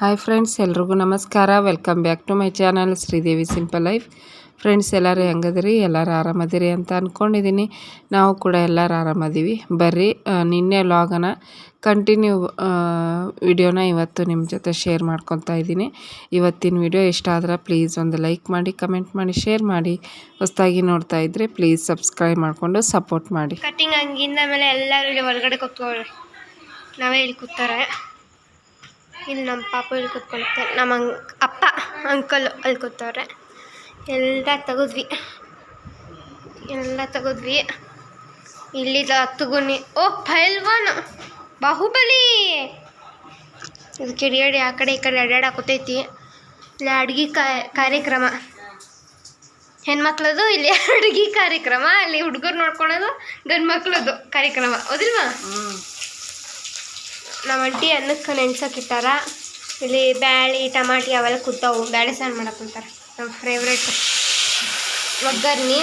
Hi friends, ಎಲ್ರಿಗೂ ನಮಸ್ಕಾರ. Welcome back to my channel Sridevi simple life. Friends, ಎಲ್ಲರೂ ಹೆಂಗದಿರಿ? ಎಲ್ಲರೂ ಆರಾಮದಿರಿ ಅಂತ ಅಂದ್ಕೊಂಡಿದ್ದೀನಿ ನಾವು ಕೂಡ ಎಲ್ಲರೂ ಆರಾಮದೀವಿ. ಬರ್ರಿ ನಿನ್ನೆ ಲಾಗನ ಕಂಟಿನ್ಯೂ ವಿಡಿಯೋನ ಇವತ್ತು ನಿಮ್ಮ ಜೊತೆ ಶೇರ್ ಮಾಡ್ಕೊತಾ ಇದ್ದೀನಿ. ಇವತ್ತಿನ ವಿಡಿಯೋ ಇಷ್ಟ ಆದ್ರೆ ಪ್ಲೀಸ್ ಒಂದು ಲೈಕ್ ಮಾಡಿ ಕಮೆಂಟ್ ಮಾಡಿ ಶೇರ್ ಮಾಡಿ. ಹೊಸದಾಗಿ ನೋಡ್ತಾ ಇದ್ರೆ ಪ್ಲೀಸ್ ಸಬ್ಸ್ಕ್ರೈಬ್ ಮಾಡಿಕೊಂಡು ಸಪೋರ್ಟ್ ಮಾಡಿ. ಕಟಿಂಗ್ ಹಂಗಿಂದ ಆಮೇಲೆ ಎಲ್ಲರೂ ಇಲ್ಲಿ ಹೊರಗಡೆ ಕೂತ್ಕೊಳ್ಳಿ. ನಾವೇ ಇಲ್ಲಿ ಕೂತಾರೆ. ಇಲ್ಲಿ ನಮ್ಮ ಪಾಪ ಇಲ್ಲಿ ಕೂತ್ಕೊಳ್ತಾರೆ ನಮ್ಮ ಅಂಕ್, ಅಪ್ಪ, ಅಂಕಲ್ ಅಲ್ಲಿ ಕೂತವ್ರೆ. ಎಲ್ಲ ತೆಗೆದ್ವಿ. ಎಲ್ಲ ತೆಗೆದ್ವಿ. ಇಲ್ಲಿ ಹತ್ತುಗುನಿ ಓ ಫೈಲ್ವಾನ್ ಬಾಹುಬಲಿ. ಇದು ಕಿಡಿಯಾಡಿ ಆ ಕಡೆ ಈ ಕಡೆ ಅಡ್ಡಾಡಕತ್ತೈತಿ ಇಲ್ಲಿ, ಅಡ್ಗೆ ಕಾರ್ಯಕ್ರಮ. ಹೆಣ್ಮಕ್ಳದು, ಇಲ್ಲಿ ಅಡುಗೆ ಕಾರ್ಯಕ್ರಮ. ಅಲ್ಲಿ ಹುಡುಗರು ನೋಡ್ಕೊಳೋದು ಗಂಡು ಮಕ್ಳದು ಕಾರ್ಯಕ್ರಮ. ಹೌದಿಲ್ವಾ? ನಮ್ಮ ಅಂಟಿ ಅನ್ನಕ್ಕೆ ನೆನ್ಸಕ್ಕಿಟ್ಟಾರ ಇಲ್ಲಿ ಬ್ಯಾಳಿ ಟಮಾಟಿ ಅವೆಲ್ಲ ಕುತ್ತಾವು ಬ್ಯಾಳೆ ಸಾರು ಮಾಡಕ್ಕೆ ಕುಂತಾರ. ನಮ್ಮ ಫೇವ್ರೇಟ್ ಒಗ್ಗರ್ಣಿ.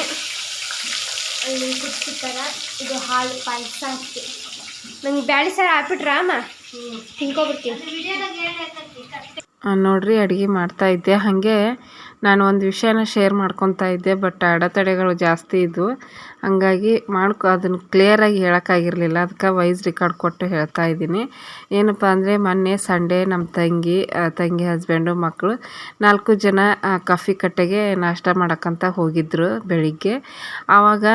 ಅಲ್ಲಿ ಕುದಿಸಿಟ್ಟಾರ ಇದು ಹಾಲು ಪಾಯಸ ಹಾಕಿ. ನಂಗೆ ಬ್ಯಾಳೆ ಸಾರು ಹಾಕ್ಬಿಟ್ರ ಅಮ್ಮ? ತಿನ್ಕೊಬಿಡ್ತೀನಿ. ಆ, ನೋಡ್ರಿ ಅಡುಗೆ ಮಾಡ್ತಾ ಇದ್ದೆ ಹಾಗೆ ನಾನು ಒಂದು ವಿಷಯನ ಶೇರ್ ಮಾಡ್ಕೊತಾ ಇದ್ದೆ ಬಟ್ ಅಡೆತಡೆಗಳು ಜಾಸ್ತಿ ಇದ್ವು. ಹಂಗಾಗಿ ಮಾಡ್ಕೊ ಅದನ್ನು ಕ್ಲಿಯರಾಗಿ ಹೇಳೋಕ್ಕಾಗಿರಲಿಲ್ಲ ಅದಕ್ಕೆ ವಾಯ್ಸ್ ರೆಕಾರ್ಡ್ ಕೊಟ್ಟು ಹೇಳ್ತಾ ಇದ್ದೀನಿ. ಏನಪ್ಪ ಅಂದರೆ, ಮೊನ್ನೆ ಸಂಡೇ ನಮ್ಮ ತಂಗಿ ತಂಗಿ ಹಸ್ಬೆಂಡು ಮಕ್ಕಳು ನಾಲ್ಕು ಜನ ಕಾಫಿ ಕಟ್ಟೆಗೆ ನಾಷ್ಟ ಮಾಡೋಕ್ಕಂತ ಹೋಗಿದ್ದರು ಬೆಳಿಗ್ಗೆ. ಆವಾಗ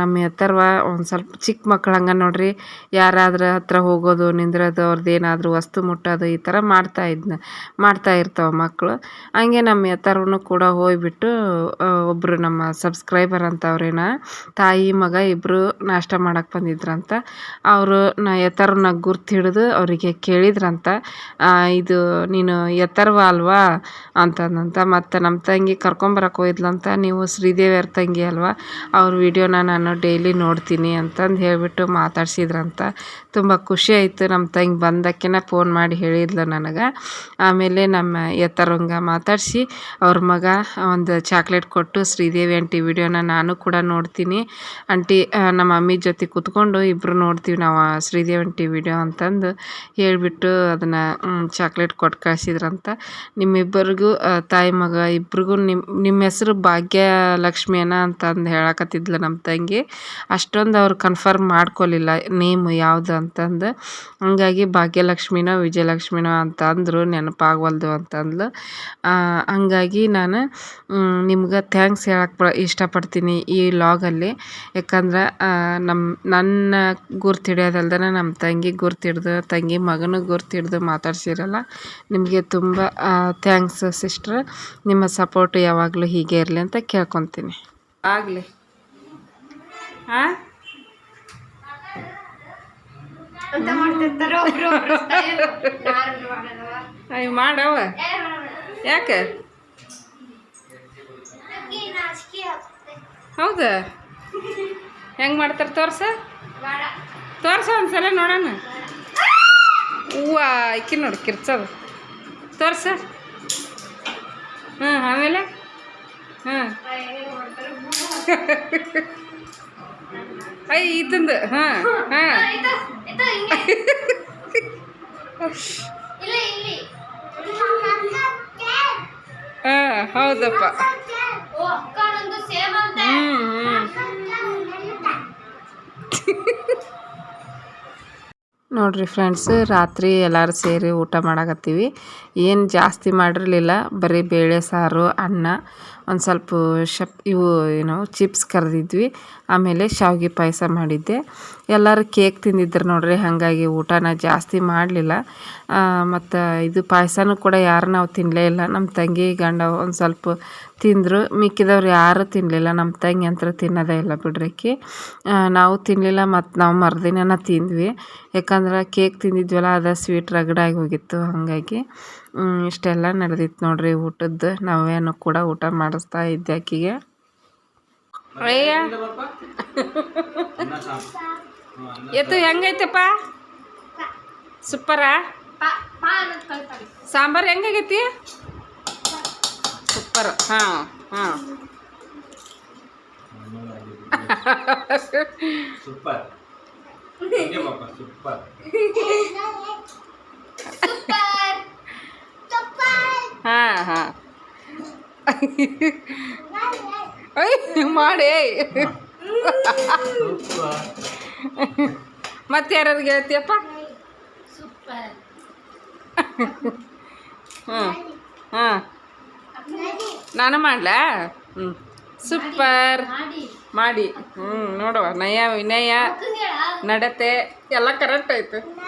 ನಮ್ಮ ಎತ್ತರ್ವ ಒಂದು ಸ್ವಲ್ಪ ಚಿಕ್ಕ ಮಕ್ಕಳು ಹಂಗೆ ನೋಡ್ರಿ, ಯಾರಾದ್ರ ಹತ್ರ ಹೋಗೋದು, ನಿಂದ್ರೋದು ಅವ್ರದ್ದು ಏನಾದರೂ ವಸ್ತು ಮುಟ್ಟೋದು ಈ ಥರ ಮಾಡ್ತಾ ಇದ್ನ, ಮಾಡ್ತಾ ಇರ್ತಾವೆ ಮಕ್ಕಳು ಹಂಗೆ ನಮ್ಮ ಎತ್ತರವನು ಕೂಡ ಹೋಗ್ಬಿಟ್ಟು ಒಬ್ಬರು ನಮ್ಮ ಸಬ್ಸ್ಕ್ರೈಬರ್ ಅಂತ ಅವ್ರೇನ ತಾಯಿ, ಮಗ ಇಬ್ಬರು ನಾಷ್ಟ ಮಾಡಕ್ಕೆ ಬಂದಿದ್ರಂತ. ಅವರು ನಾ ಎತ್ತರನ ಗುರ್ತು ಹಿಡಿದು ಅವರಿಗೆ ಕೇಳಿದ್ರಂತ. ಇದು ನೀನು ಎತ್ತರವ ಅಲ್ವಾ ಅಂತಂದಂತ. ಮತ್ತು ನಮ್ಮ ತಂಗಿ ಕರ್ಕೊಂಬರಕ್ಕೆ ಹೋಯ್ದ್ಲಂತ ನೀವು ಶ್ರೀದೇವಿಯರ ತಂಗಿ ಅಲ್ವಾ, ಅವ್ರ ವಿಡಿಯೋನ ನಾನು ಡೈಲಿ ನೋಡ್ತೀನಿ ಅಂತಂದು ಹೇಳಿಬಿಟ್ಟು ಮಾತಾಡ್ಸಿದ್ರಂತ. ತುಂಬ ಖುಷಿ ಆಯಿತು ನಮ್ಮ ತಂಗಿ ಬಂದಕ್ಕೆನ ಫೋನ್ ಮಾಡಿ ಹೇಳಿದ್ಲು ನನಗೆ. ಆಮೇಲೆ ನಮ್ಮ ಎತ್ತರಂಗ ಮಾತಾಡಿಸಿ ಅವ್ರ ಮಗ ಒಂದು ಚಾಕ್ಲೇಟ್ ಕೊಟ್ಟು ಶ್ರೀದೇವಿ ಆಂಟಿ ವಿಡಿಯೋನ ನಾನು ಕೂಡ ನೋಡ್ತೀನಿ. ಆಂಟಿ ನಮ್ಮ ಮಮ್ಮಿ ಜೊತೆ ಕೂತ್ಕೊಂಡು ಇಬ್ಬರು ನೋಡ್ತೀವಿ ನಾವು ಶ್ರೀದೇವಿ ಆಂಟಿ ವಿಡಿಯೋ ಅಂತಂದು ಹೇಳಿಬಿಟ್ಟು ಅದನ್ನು ಚಾಕ್ಲೇಟ್ ಕೊಟ್ಟು ಕಳಿಸಿದ್ರಂತ. ನಿಮ್ಮಿಬ್ಬರಿಗೂ ತಾಯಿ ಮಗ ಇಬ್ರಿಗೂ ನಿಮ್ಮ ನಿಮ್ಮ ಹೆಸರು ಭಾಗ್ಯ ಲಕ್ಷ್ಮಿಯನ ಅಂತಂದು ಹೇಳಕತ್ತಿದ್ಲು ನಮ್ಮ ತಂಗಿ. ಅಷ್ಟೊಂದು ಅವ್ರು ಕನ್ಫರ್ಮ್ ಮಾಡ್ಕೊಲಿಲ್ಲ ನೇಮ್ ಯಾವುದು ಅಂತಂದು. ಹಂಗಾಗಿ ಭಾಗ್ಯಲಕ್ಷ್ಮಿನೋ ವಿಜಯಲಕ್ಷ್ಮಿನೋ ಅಂತ ಅಂದರು ನೆನಪಾಗವಲ್ದು ಅಂತಂದ್ಲು. ಹಂಗಾಗಿ ನಾನು ನಿಮ್ಗೆ ಥ್ಯಾಂಕ್ಸ್ ಹೇಳಕ್ಕೆ ಪ ಇಷ್ಟಪಡ್ತೀನಿ ಈ ಲಾಗಲ್ಲಿ ಯಾಕಂದ್ರೆ ನಮ್ಮ ನನ್ನ ಗುರ್ತು ಹಿಡಿಯೋದಲ್ದನ ನಮ್ಮ ತಂಗಿ ಗುರ್ತು ಹಿಡ್ದು ತಂಗಿ ಮಗನ ಗುರ್ತು ಹಿಡ್ದು ಮಾತಾಡ್ಸಿರಲ್ಲ ನಿಮಗೆ ತುಂಬ ಥ್ಯಾಂಕ್ಸ್ ಸಿಸ್ಟ್ರ್ ನಿಮ್ಮ ಸಪೋರ್ಟ್ ಯಾವಾಗಲೂ ಹೀಗೆ ಇರಲಿ ಅಂತ ಕೇಳ್ಕೊತೀನಿ ಆಗಲಿ ಹಾಂ. ನಾನ್ ಮಾಡಲ್ವಾ? ಮಾಡವ. ಯಾಕೆ ನಂಗೆ ನಾಚಿಕೆ ಆಗುತ್ತೆ. ಹೌದಾ? ಹೆಂಗೆ ಮಾಡ್ತಾರೆ ತೋರ್ಸ. ತೋರ್ಸ ಒಂದ್ಸಲ ನೋಡೋಣ. ಹೂವ ಆಯ್ಕೆ ನೋಡಿ ಕಿರ್ಚೋದು. ತೋರ್ಸ. ಹಾಂ ಆಮೇಲೆ? ಹಾಂ ಐ ಇದಂದು ಹಾಂ ಹಾಂ. ಹಾಂ ಹೌದಪ್ಪ. ನೋಡ್ರಿ ಫ್ರೆಂಡ್ಸ್ ರಾತ್ರಿ ಎಲ್ಲರೂ ಸೇರಿ ಊಟ ಮಾಡಕತ್ತೀವಿ. ಏನು ಜಾಸ್ತಿ ಮಾಡಿರಲಿಲ್ಲ ಬರೀ ಬೇಳೆ ಸಾರು ಅನ್ನ. ಒಂದು ಸ್ವಲ್ಪ ಶಪ್ ಇವು ಏನು ಚಿಪ್ಸ್ ಕರೆದಿದ್ವಿ. ಆಮೇಲೆ ಶಾವಿಗೆ ಪಾಯಸ ಮಾಡಿದ್ದೆ. ಎಲ್ಲರೂ ಕೇಕ್ ತಿಂದಿದ್ರು ನೋಡ್ರಿ, ಹಾಗಾಗಿ ಊಟನ ಜಾಸ್ತಿ ಮಾಡಲಿಲ್ಲ. ಮತ್ತು ಇದು ಪಾಯಸನೂ ಕೂಡ ಯಾರು ನಾವು ತಿನ್ನಲೇ ಇಲ್ಲ. ನಮ್ಮ ತಂಗಿ ಗಂಡ ಒಂದು ಸ್ವಲ್ಪ ತಿಂದರು. ಮಿಕ್ಕಿದವ್ರು ಯಾರೂ ತಿನ್ನಲಿಲ್ಲ ನಮ್ಮ ತಂಗಿ ಅಂತ ತಿನ್ನೋದೇ ಇಲ್ಲ ಬಿಡ್ರಿಕ್ಕಿ ನಾವು ತಿನ್ನಲಿಲ್ಲ ಮತ್ತು ನಾವು ಮರುದಿನ ತಿಂದ್ವಿ. ಯಾಕಂದ್ರೆ ಕೇಕ್ ತಿಂದಿದ್ವಲ್ಲ, ಅದು ಸ್ವೀಟ್ ರಗಡಾಗಿ ಹೋಗಿತ್ತು. ಹಾಗಾಗಿ ಇಷ್ಟೆಲ್ಲ ನಡೆದಿತ್ತು ನೋಡ್ರಿ ಊಟದ್ದು. ನಾವೇನು ಕೂಡ ಊಟ ಮಾಡಿಸ್ತಾ ಇದ್ದೆ ಆಕಿಗೆ ಅಯ್ಯ ಎತ್ತು ಹೆಂಗೈತಪ್ಪ ಸೂಪರಾ ಪಾ- ಪಾ ಅನ್ನೋದ್ ಕಲ್ತಾನೆ. ಸಾಂಬಾರು ಹೆಂಗಾಗೈತಿ ಸೂಪರ್ ಹಾಂ ಹಾಂ ಸೂಪರ್ ಹಂಗೆ ಪಾಪ ಸೂಪರ್ ಸೂಪರ್ ಹಾಂ ಹಾಂ ಅಯ್ಯ ಮಾಡಿ. ಮತ್ತೆ ಯಾರ್ಯಾರಿಗೆ ಹೇಳ್ತೀಯಪ್ಪ? ಹ್ಞೂ ಹಾಂ ನಾನು ಮಾಡ್ಲಾ? ಹ್ಞೂ ಸೂಪರ್. ಮಾಡಿ. ಹ್ಞೂ ನೋಡುವ. ನಯ ವಿನಯ ನಡತೆ ಎಲ್ಲ ಕರೆಕ್ಟ್ ಆಯಿತು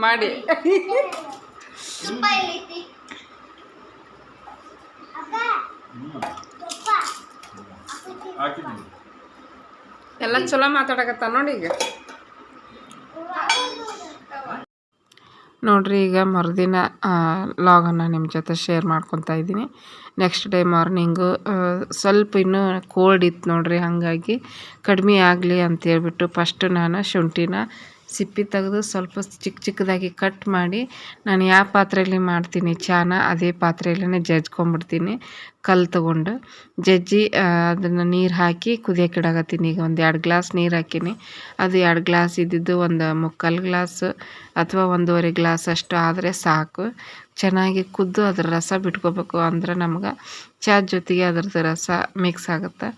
ಮಾಡಿ. ಎಲ್ಲ ಚಲೋ ಮಾತಾಡಕತ್ತ ನೋಡಿ ಈಗ. ನೋಡ್ರಿ ಈಗ ಮರುದಿನ ಲಾಗನ್ನು ನಿಮ್ಮ ಜೊತೆ ಶೇರ್ ಮಾಡ್ಕೊತಾ ಇದ್ದೀನಿ. ನೆಕ್ಸ್ಟ್ ಡೇ ಮಾರ್ನಿಂಗು ಸ್ವಲ್ಪ ಇನ್ನೂ ಕೋಲ್ಡ್ ಇತ್ತು ನೋಡ್ರಿ, ಹಾಗಾಗಿ ಕಡಿಮೆ ಆಗಲಿ ಅಂತೇಳ್ಬಿಟ್ಟು ಫಸ್ಟು ನಾನು ಶುಂಠಿನ ಸಿಪ್ಪಿ ತೆಗೆದು ಸ್ವಲ್ಪ ಚಿಕ್ಕ ಚಿಕ್ಕದಾಗಿ ಕಟ್ ಮಾಡಿ ನಾನು ಯಾವ ಪಾತ್ರೆಯಲ್ಲಿ ಮಾಡ್ತೀನಿ ಚಾನ, ಅದೇ ಪಾತ್ರೆಯಲ್ಲೇ ಜಜ್ಕೊಂಡ್ಬಿಡ್ತೀನಿ ಕಲ್ಲು ತೊಗೊಂಡು. ಜಜ್ಜಿ ಅದನ್ನು ನೀರು ಹಾಕಿ ಕುದಿಯೋಕೆ ಈಗ ಒಂದು ಎರಡು ಗ್ಲಾಸ್ ನೀರು ಹಾಕೀನಿ. ಅದು ಎರಡು ಗ್ಲಾಸ್ ಇದ್ದಿದ್ದು ಒಂದು ಮುಕ್ಕಾಲು ಗ್ಲಾಸ್ ಅಥವಾ ಒಂದೂವರೆ ಗ್ಲಾಸ್ ಅಷ್ಟು ಆದರೆ ಸಾಕು. ಚೆನ್ನಾಗಿ ಕುದ್ದು ಅದ್ರ ರಸ ಬಿಟ್ಕೋಬೇಕು ಅಂದ್ರೆ ನಮ್ಗೆ ಚಾ ಜೊತೆಗೆ ಅದ್ರದ್ದು ರಸ ಮಿಕ್ಸ್ ಆಗುತ್ತೆ.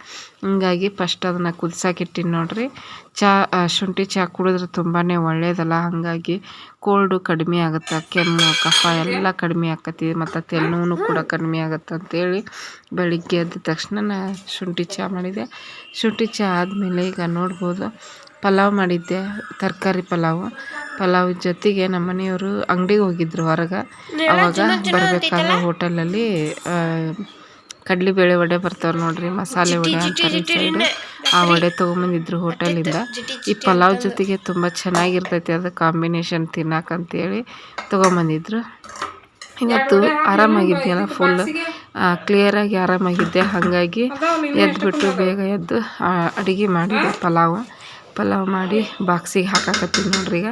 ಹಂಗಾಗಿ ಫಸ್ಟ್ ಅದನ್ನು ಕುದಿಸಾಕಿಟ್ಟಿನಿ ನೋಡ್ರಿ. ಚಾ ಶುಂಠಿ ಚಾ ಕುಡಿದ್ರೆ ತುಂಬಾ ಒಳ್ಳೆಯದಲ್ಲ ಹಾಗಾಗಿ ಕೋಲ್ಡು ಕಡಿಮೆ ಆಗುತ್ತೆ, ಕೆಮ್ಮು, ಕಫ ಎಲ್ಲ ಕಡಿಮೆ ಆಕತಿ ಮತ್ತು ತಲೆನೋವು ಕೂಡ ಕಡಿಮೆ ಆಗುತ್ತೆ ಅಂತೇಳಿ ಬೆಳಿಗ್ಗೆ ಎದ್ದ ತಕ್ಷಣ ಶುಂಠಿ ಚಹಾ ಮಾಡಿದೆ. ಶುಂಠಿ ಚಹಾ ಆದಮೇಲೆ ಈಗ ನೋಡ್ಬೋದು ಪಲಾವ್ ಮಾಡಿದ್ದೆ ತರಕಾರಿ ಪಲಾವ್. ಪಲಾವ್ ಜೊತೆಗೆ ನಮ್ಮ ಮನೆಯವರು ಅಂಗಡಿಗೆ ಹೋಗಿದ್ರು ಹೊರಗೆ. ಅವಾಗ ಬರಬೇಕಾದ್ರೆ ಹೋಟೆಲಲ್ಲಿ ಕಡಲೆಬೇಳೆ ವಡೆ ಬರ್ತಾವೆ ನೋಡ್ರಿ ಮಸಾಲೆ ವಡೆ ಅಂತಾರೆ ಈ ಸೈಡ್. ಆ ವಡೆ ತೊಗೊಂಬಂದಿದ್ರು ಹೋಟೆಲಿಂದ. ಈ ಪಲಾವ್ ಜೊತೆಗೆ ತುಂಬ ಚೆನ್ನಾಗಿರ್ತೈತಿ ಅದು ಕಾಂಬಿನೇಷನ್ ತಿನ್ನಕ್ಕಂತೇಳಿ ತೊಗೊಂಬಂದಿದ್ರು. ಇವತ್ತು ಆರಾಮಾಗಿದ್ದೆಯಲ್ಲ ಫುಲ್ ಕ್ಲಿಯರಾಗಿ ಆರಾಮಾಗಿದ್ದೆ ಹಾಗಾಗಿ ಎದ್ದುಬಿಟ್ಟು ಬೇಗ ಎದ್ದು ಅಡುಗೆ ಮಾಡಿದೆ ಪಲಾವು. ಪಲಾವ್ ಮಾಡಿ ಬಾಕ್ಸಿಗೆ ಹಾಕಾಕತ್ತೀನಿ ನೋಡ್ರಿ ಈಗ.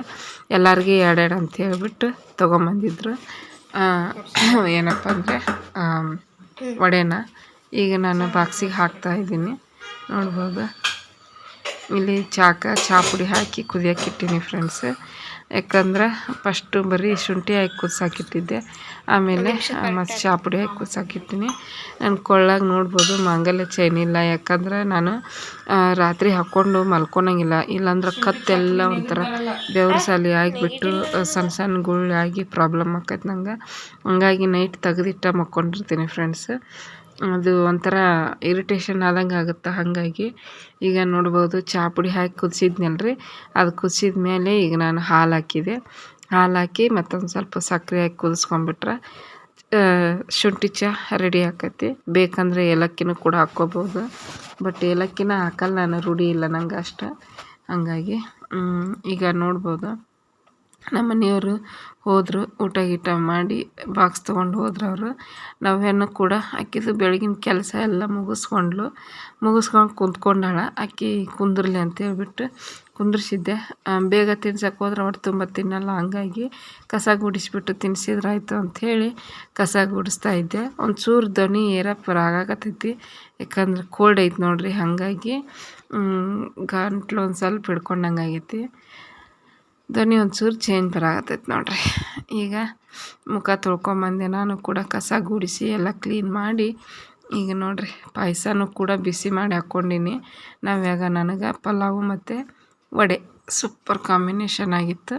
ಎಲ್ಲರಿಗೆ ಎರಡೆರಡು ಅಂತ ಹೇಳ್ಬಿಟ್ಟು ತೊಗೊಂಬಂದಿದ್ರು. ಏನಪ್ಪ ಅಂದರೆ ವಡೆನ ಈಗ ನಾನು ಬಾಕ್ಸಿಗೆ ಹಾಕ್ತಾ ಇದ್ದೀನಿ. ನೋಡ್ಬೋದು? ಇಲ್ಲಿ ಚಾಕ ಚಹಾ ಪುಡಿ ಹಾಕಿ ಕುದಿಯಕ್ಕಿಟ್ಟೀನಿ ಫ್ರೆಂಡ್ಸ್ ಯಾಕಂದ್ರೆ ಫಸ್ಟು ಬರೀ ಶುಂಠಿ ಹಾಕಿ ಕುದಿಸಾಕಿಟ್ಟಿದ್ದೆ. ಆಮೇಲೆ ಮತ್ತು ಚಹಾ ಪುಡಿ ಹಾಕಿ ಕುದಿಸಾಕಿಟ್ಟಿನಿ. ನನ್ನ ಕೊಳ್ಳಾಗ ನೋಡ್ಬೋದು ಮಾಂಗಲ್ಯ ಚೈನ್ ಇಲ್ಲ. ಯಾಕಂದ್ರೆ ನಾನು ರಾತ್ರಿ ಹಾಕ್ಕೊಂಡು ಮಲ್ಕೊಳಂಗಿಲ್ಲ ಇಲ್ಲಾಂದ್ರೆ ಕತ್ತೆಲ್ಲ ಒಂಥರ ಬೆವ್ರ ಸಾಲಿ ಆಗಿಬಿಟ್ಟು ಸಣ್ಣ ಸಣ್ಣ ಗುಳ್ಳೆ ಆಗಿ ಪ್ರಾಬ್ಲಮ್ ಆಕೈತೆ ನಂಗೆ. ಹಂಗಾಗಿ ನೈಟ್ ತೆಗೆದಿಟ್ಟ ಮಕ್ಕೊಂಡಿರ್ತೀನಿ ಫ್ರೆಂಡ್ಸ್ ಅದು ಒಂಥರ ಇರಿಟೇಷನ್ ಆದಂಗೆ ಆಗುತ್ತೆ. ಹಾಗಾಗಿ ಈಗ ನೋಡ್ಬೋದು ಚಹಾ ಪುಡಿ ಹಾಕಿ ಕುದಿಸಿದ್ನಲ್ರಿ. ಅದು ಕುದಿಸಿದ ಮೇಲೆ ಈಗ ನಾನು ಹಾಲು ಹಾಕಿದೆ. ಹಾಲು ಹಾಕಿ ಮತ್ತೊಂದು ಸ್ವಲ್ಪ ಸಕ್ಕರೆ ಹಾಕಿ ಕುದಿಸ್ಕೊಂಬಿಟ್ರೆ ಶುಂಠಿ ಚಹಾ ರೆಡಿ ಆಕತಿ. ಬೇಕಂದರೆ ಏಲಕ್ಕಿನೂ ಕೂಡ ಹಾಕ್ಕೋಬೋದು. ಬಟ್ ಏಲಕ್ಕಿನ ಹಾಕಲ್ಲ, ನಾನು ರೂಢಿ ಇಲ್ಲ ನಂಗೆ ಅಷ್ಟು. ಹಾಗಾಗಿ ಈಗ ನೋಡ್ಬೋದು. ನಮ್ಮ ಮನೆಯವರು ಹೋದರು, ಊಟ ಗೀಟ ಮಾಡಿ ಬಾಕ್ಸ್ ತೊಗೊಂಡು ಹೋದ್ರು ಅವರು ನಾವೇನು ಕೂಡ ಆಕಿದು ಬೆಳಗಿನ ಕೆಲಸ ಎಲ್ಲ ಮುಗಿಸ್ಕೊಂಡ್ಲು. ಮುಗಿಸ್ಕೊಂಡು ಕುಂತ್ಕೊಂಡಾಳ. ಆಕಿ ಕುಂದ್ರಲಿ ಅಂತ ಹೇಳ್ಬಿಟ್ಟು ಕುಂದ್ರಿಸಿದ್ದೆ ಬೇಗ ತಿನ್ಸಕ್ಕೆ ಹೋದ್ರೆ ಅವ್ರು ತುಂಬ ತಿನ್ನಲ್ಲ, ಹಂಗಾಗಿ ಕಸ ಗುಡಿಸ್ಬಿಟ್ಟು ತಿನ್ಸಿದ್ರಾಯ್ತು ಅಂಥೇಳಿ ಕಸ ಗುಡಿಸ್ತಾ ಇದ್ದೆ. ಒಂದು ಚೂರು ದನಿ ಏರಪ್ಪರ ಆಗಾಕತ್ತೈತಿ ಯಾಕಂದ್ರೆ ಕೋಲ್ಡ್ ಐತೆ ನೋಡಿರಿ, ಹಾಗಾಗಿ ಗಂಟ್ಲು ಒಂದು ಸ್ವಲ್ಪ ಹಿಡ್ಕೊಂಡಂಗೆ ಆಗೈತಿ. ಧ್ವನಿ ಒಂಚೂರು ಚೇಂಜ್ ಬರಾಕತ್ತೈತೆ ನೋಡ್ರಿ. ಈಗ ಮುಖ ತೊಳ್ಕೊಂಬಂದೆ, ನಾನು ಕೂಡ ಕಸ ಗುಡಿಸಿ ಎಲ್ಲ ಕ್ಲೀನ್ ಮಾಡಿ, ಈಗ ನೋಡ್ರಿ ಪಾಯಸನೂ ಕೂಡ ಬಿಸಿ ಮಾಡಿ ಹಾಕ್ಕೊಂಡಿನಿ. ನಾವ್ಯಾಗ ನನಗೆ ಪಲಾವು ಮತ್ತು ವಡೆ ಸೂಪರ್ ಕಾಂಬಿನೇಷನ್ ಆಗಿತ್ತು.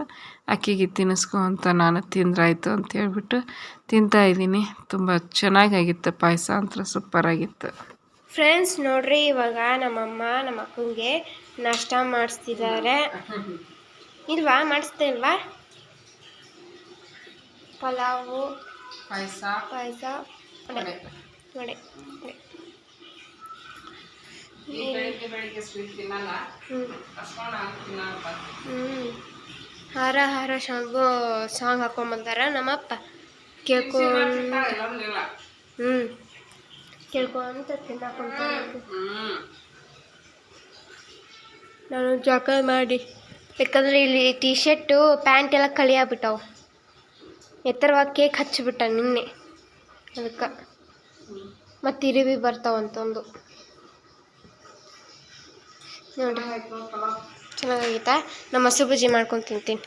ಅಕ್ಕಿಗೆ ತಿನ್ನಿಸ್ಕೊ ಅಂತ ನಾನು ತಿಂದ್ರಾಯ್ತು ಅಂತ ಹೇಳ್ಬಿಟ್ಟು ತಿಂತಾ ಇದ್ದೀನಿ. ತುಂಬ ಚೆನ್ನಾಗಾಗಿತ್ತು, ಪಾಯಸ ಅಂತ ಸೂಪರ್ ಆಗಿತ್ತು. ಫ್ರೆಂಡ್ಸ್ ನೋಡ್ರಿ ಇವಾಗ ನಮ್ಮಮ್ಮ ನಮ್ಮ ಅಕ್ಕಂಗೆ ನಾಷ್ಟ ಮಾಡಿಸ್ತಿದ್ದಾರೆ. ಇಲ್ವಾ ಮಾಡಿಸ್ತಾ ಇಲ್ವಾ? ಪಲಾವು ಪಾಯಸ ಪಾಯಸ ವಡೆ ವಡೆ. ಹಾರ ಹಾರ ಸಾಂಗು ಸಾಂಗ್ ಹಾಕೊಂಡ್ಬಂದಾರ ನಮ್ಮಪ್ಪ. ಕೇಳ್ಕೊಂಡು ಹ್ಞೂ ಕೇಳ್ಕೊಂತ ತಿನ್ನಾಕೊಂತ ನಾನು ಜಾಕ ಮಾಡಿ. ಯಾಕಂದ್ರೆ ಇಲ್ಲಿ ಟಿ ಶರ್ಟು ಪ್ಯಾಂಟ್ ಎಲ್ಲ ಕಳಿಯಾಗ್ಬಿಟ್ಟವು. ಎತ್ತರವಾಗಿ ಕೇಕ್ ಹಚ್ಚಿಬಿಟ್ಟ ನಿನ್ನೆ. ಅದಕ್ಕೆ ಮತ್ತು ಇರಿವಿ ಬರ್ತಾವಂತಂದು ನೋಡ್ರಿ. ಚೆನ್ನಾಗಾಗೈತಾ ನಮ್ಮ ಮೊಸರು ಬಜ್ಜಿ ಮಾಡ್ಕೊಂಡು ತಿಂತೀನಿ.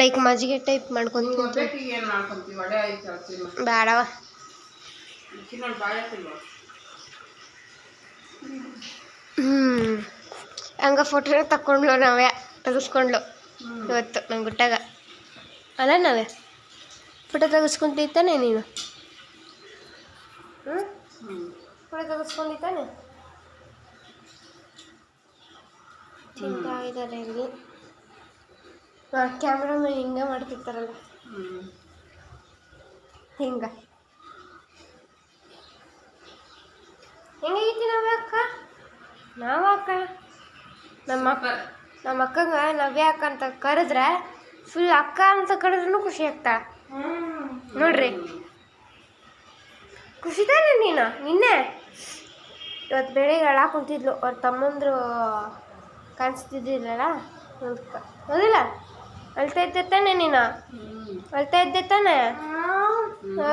ಲೈಕ್ ಮಜ್ಜಿಗೆ ಟೈಪ್ ಮಾಡ್ಕೊಂಡು ತಿಂತೀನಿ. ಬೇಡವ ಹ್ಞೂ ಹಂಗ ಫೋಟೋನ ತಕ್ಕೊಂಡ್ಲೋ ನಾವೇ. ತೆಗೆಸ್ಕೊಂಡ್ಲು. ಇವತ್ತು ನಮ್ಮ ಗುಟ್ಟಾಗ. ಅಲ್ಲ ನಾವೇ? ಫೋಟೋ ತೆಗೆಸ್ಕೊಂತಿತ್ತಾನೆ ನೀನು? ಹ್ಞೂ ಫೋಟೋ ತೆಗೆಸ್ಕೊಂಡಿದ್ದಾನೆ? ತಿಂತಾ ಇದ್ದಾರೆ ಇಲ್ಲಿ. ಕ್ಯಾಮ್ರಾಮನ್ ಹಿಂಗೆ ಮಾಡ್ತಿರ್ತಾರಲ್ಲ. ಹಿಂಗ. ಹೆಂಗೈತಿ ನಾವೇ ಅಕ್ಕ ನಾವಕ್ಕ? ನಮ್ಮ ಅಕ್ಕ ನಮ್ಮ ಅಕ್ಕಂಗೆ ನವ್ಯ ಅಕ್ಕ ಅಂತ ಕರೆದ್ರೆ ಫುಲ್ ಅಕ್ಕ ಅಂತ ಕರೆದ್ರೂ ಖುಷಿ ಆಗ್ತಾ. ನೋಡ್ರಿ. ಖುಷಿ ತಾನೆ ನೀನು, ನಿನ್ನೆ. ಇವತ್ತು ಬೆಳಿಗ್ಗೆ ಅಳ ಕುಂತಿದ್ಲು, ಅವ್ರ ತಮ್ಮಂದ್ರು ಕಾಣಿಸ್ತಿದ್ದಿಲ್ಲಲ್ಲ? ಅದಕ್ಕೆ. ಹೌದಿಲ್ಲ? ಅಳ್ತಾ ಇದ್ದೆ ತಾನೆ ನೀನು? ಅಳ್ತಾ ಇದ್ದೆ ತಾನೆ? So,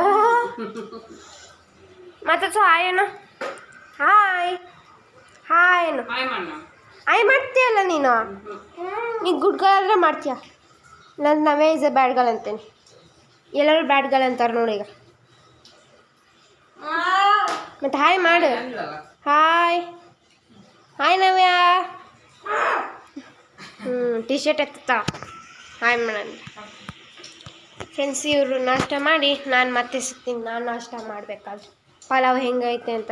hi hi. ಹಾಯ್ ಏನು ಹಾಯ್ ಮಾಡ್ತೀಯಲ್ಲ ನೀನು? ನೀನು ಆದರೆ ಮಾಡ್ತೀಯ. ನನ್ನ ನಾವೇ ಇಸ್ ಎ ಬ್ಯಾಡ್ ಗರ್ಲ್ ಅಂತೇನೆ. ಎಲ್ಲರೂ ಬ್ಯಾಡ್ ಗರ್ಲ್ ಅಂತಾರೆ ನೋಡಿ ಈಗ. ಮತ್ತು ಹಾಯ್ ಮಾಡು. Hi hi Navya. ಹ್ಞೂ ಟಿ ಶರ್ಟ್ ಎತ್ತ ಹಾಯ್ ಮೇಡಮ್ ಫ್ರೆಂಡ್ಸ್ ಇವರು ನಾಷ್ಟ ಮಾಡಿ, ನಾನು ಮತ್ತೆ ಸಿಗ್ತೀನಿ. ನಾನು ನಾಷ್ಟ ಮಾಡಬೇಕಾದ್ರೆ. ಪಲಾವ್ ಹೆಂಗೈತೆ ಅಂತ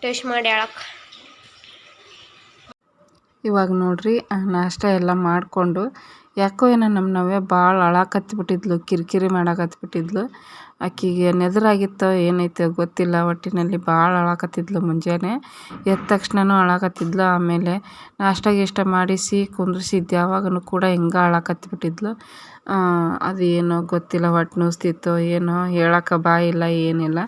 ಟೇಸ್ಟ್ ಮಾಡಿ ಹೇಳಕ್ಕೆ. ಇವಾಗ ನೋಡ್ರಿ ನಾಷ್ಟ ಎಲ್ಲ ಮಾಡಿಕೊಂಡು, ಯಾಕೋ ಏನೋ ನಮ್ಮ ನವ್ಯ ಭಾಳ ಅಳಾಕತ್ಬಿಟ್ಟಿದ್ಲು, ಕಿರಿಕಿರಿ ಮಾಡಾಕತ್ಬಿಟ್ಟಿದ್ಲು. ಆಕಿಗೆ ನೆದರಾಗಿತ್ತೋ ಏನೈತೋ ಗೊತ್ತಿಲ್ಲ ಒಟ್ಟಿನಲ್ಲಿ ಭಾಳ ಅಳಾಕತ್ತಿದ್ಲು ಮುಂಜಾನೆ. ಎದ್ದ ತಕ್ಷಣನೂ ಅಳಾಕತ್ತಿದ್ಲು, ಆಮೇಲೆ ನಾಷ್ಟ ಗೀಷ್ಟ ಮಾಡಿಸಿ ಕುಂದ್ರಿಸಿದ್ದು ಯಾವಾಗಲೂ ಕೂಡ ಹಿಂಗೆ ಅಳಾಕತ್ಬಿಟ್ಟಿದ್ಲು. ಅದು ಏನೋ ಗೊತ್ತಿಲ್ಲ ಹೊಟ್ಟೆ ನೋಯ್ತಿತ್ತೋ ಏನೋ ಹೇಳಕ್ಕೆ ಬಾಯಿಲ್ಲ ಏನಿಲ್ಲ.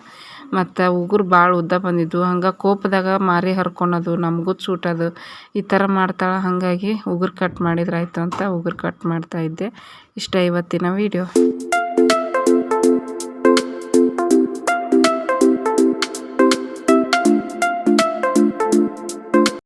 ಮತ್ತು ಉಗುರು ಭಾಳ ಉದ್ದ ಬಂದಿದ್ವು. ಹಂಗೆ ಕೋಪದಾಗ ಮಾರಿ ಹರ್ಕೊಳೋದು, ನಮಗೂ ಚೂಟದು ಈ ಥರ ಮಾಡ್ತಾಳೆ, ಹಾಗಾಗಿ ಉಗುರು ಕಟ್ ಮಾಡಿದ್ರಾಯ್ತು ಅಂತ ಉಗುರು ಕಟ್ ಮಾಡ್ತಾಯಿದ್ದೆ ಇಷ್ಟ ಇವತ್ತಿನ ವೀಡಿಯೋ